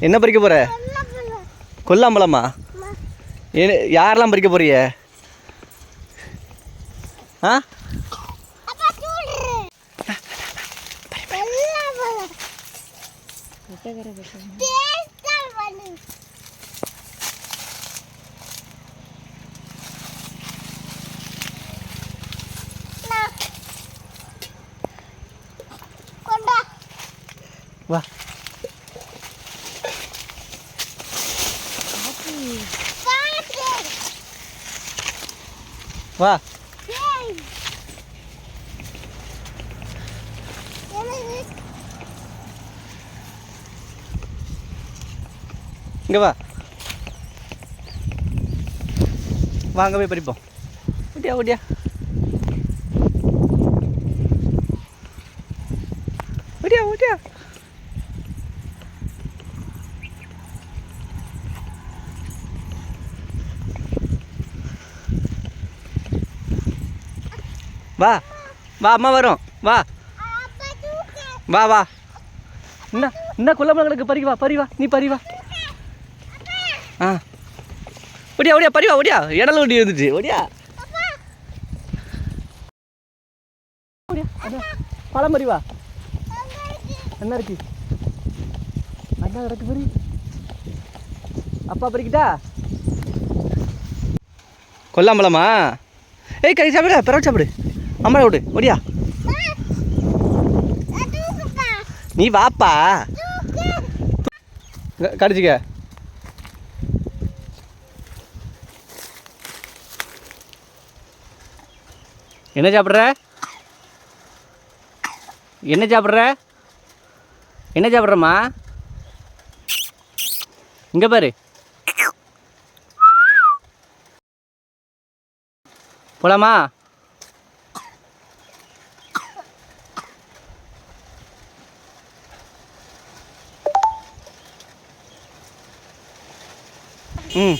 என்ன பறிக்க போற? கொல்லாம்பழமா? என்ன யாரெல்லாம் பறிக்க போறிய ஆ? வா. பாத்து வா. இங்கே வா. வாங்க போய் படிப்போம். ஓட்டியா ஓட்டியா ஓட்டியா ஓட்டியா வா வா அம்மா வரும். வா. வா வா. என்ன என்ன கொல்லமலங்களுக்கு பறி வா பறி வா நீ பறி வா. ஆ. ஒடியா ஒடியா பறி வா ஒடியா இடல ஒடி இருந்துச்சு ஒடியா ஒடியா பழம் பறி வா. என்ன இருக்கு? அண்ணா கிடக்கு பறி. அப்பா பறிக்கிட்டா? கொல்லாம்பழமா? ஏய் கறி சாப்பிடு பிறகு சாப்பிடு. அம்மா விடு ஒடியா நீ வாப்பா. கடிச்சிக்க என்ன சாப்பிட்ற? என்ன சாப்பிட்ற? என்ன சாப்பிட்றம்மா? இங்கே பாரு. போலாமா? 嗯。